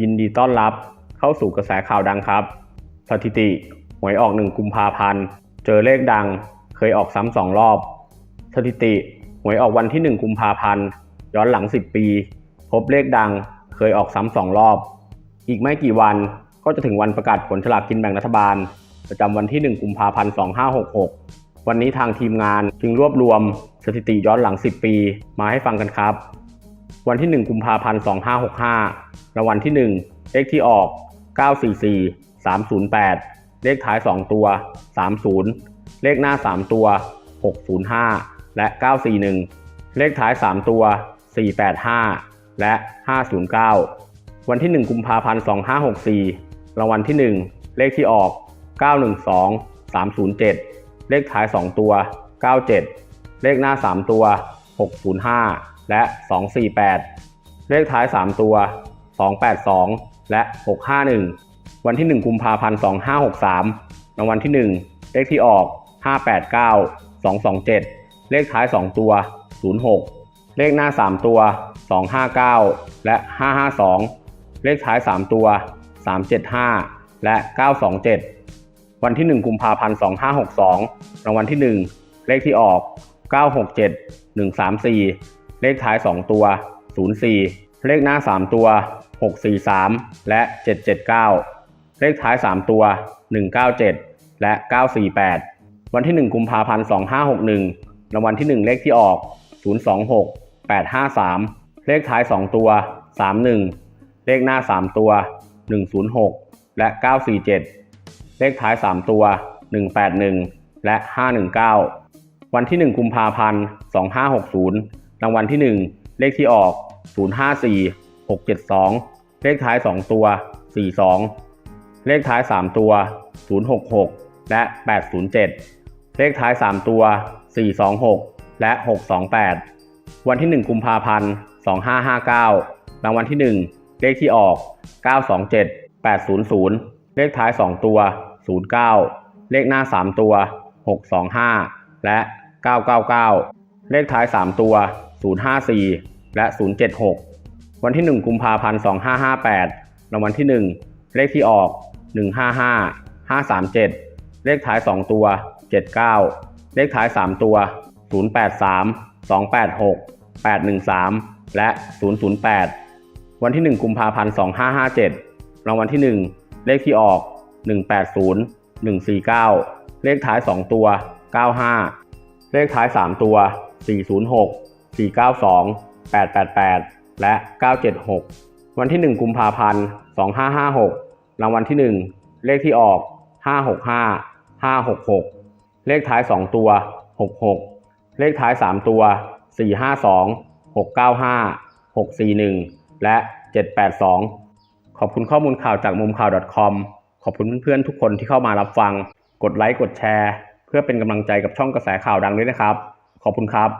ยินดีต้อนรับเข้าสู่กระแสข่าวดังครับ สถิติ หวยออกหนึ่งกุมภาพันธ์ เจอเลขดัง เคยออกซ้ำสองรอบ สถิติ หวยออกวันที่หนึ่งกุมภาพันธ์ ย้อนหลัง10ปี พบเลขดัง เคยออกซ้ำสองรอบ อีกไม่กี่วันก็จะถึงวันประกาศผลฉลากกินแบ่งรัฐบาล ประจำวันที่1กุมภาพันธ์2566วันนี้ทางทีมงานจึงรวบรวมสถิติย้อนหลัง 10 ปี มาให้ฟังกันครับ วันที่ 1 กุมภาพันธ์ 2565รางวัลที่ 1 เลขที่ออก 944 308 เลขท้าย 2 ตัว 30 เลขหน้า 3 ตัว 605 และ 941 เลขท้าย 3 ตัว 485 และ 509 วันที่ 1 กุมภาพันธ์ 2564รางวัลที่ 1 เลขที่ออก 912 307 เลขท้าย 2 ตัว 97 เลขหน้า 3 ตัว 605 และ 248 เลขท้าย 3 ตัว 282 และ 651 วันที่ 1 กุมภาพันธ์ 2563รางวัลที่ 1 เลขที่ออก 589 227 เลขท้าย 2 ตัว 06 เลขหน้า 3 ตัว 259 และ 552 เลขท้าย 3 ตัว 375 และ 927 วันที่ 1 กุมภาพันธ์ 2562รางวัลที่ 1 เลขที่ออก 967 134 เลขท้าย 2 ตัว 04 เลขหน้า 3 ตัว 643 และ 779 เลขท้าย 3 ตัว 197 และ 948 วันที่ 1 กุมภาพันธ์ 2561 รางวัลที่ 1 เลขที่ออก 026 853 เลขท้าย 2 ตัว 31 เลขหน้า 3 ตัว 106 และ 947 เลขท้าย 3 ตัว 181 และ 519 วันที่ 1 กุมภาพันธ์ 2560 รางวัลที่ 1 เลขที่ออก 054 672 เลขท้าย 2 ตัว 42 เลขท้าย 3 ตัว 066 และ 807 เลขท้าย 3 ตัว 426 และ 628 วันที่ 1 กุมภาพันธ์ 2559 รางวัลที่ 1 เลขที่ออก 927 800 เลขท้าย 2 ตัว 09 เลขหน้า 3 ตัว 625 และ 999 เลขท้าย 3 ตัว 054 และ 076 วันที่ 1 กุมภาพันธ์ 2558 รางวัลที่ 1 เลขที่ออก 155 537 เลขท้าย 2 ตัว 79 เลขท้าย 3 ตัว 083 286 813 และ 008 วันที่ 1 กุมภาพันธ์ 2557 รางวัลที่ 1 เลขที่ออก 180 149 เลขท้าย 2 ตัว 95 เลขท้าย 3 ตัว 406 492 888 และ 976 วันที่ 1 กุมภาพันธ์ 2556 รางวัลที่ 1 เลขที่ออก 565 566 เลขท้าย 2 ตัว 66 เลขท้าย 3 ตัว 452 695 641 และ 782 ขอบคุณข้อมูลข่าวจากมุมข่าว .com ขอบคุณเพื่อนๆทุกคนที่เข้ามารับฟัง กดไลค์ กดแชร์ เพื่อเป็นกำลังใจกับช่องกระแสข่าวดังด้วยนะครับ ขอบคุณครับ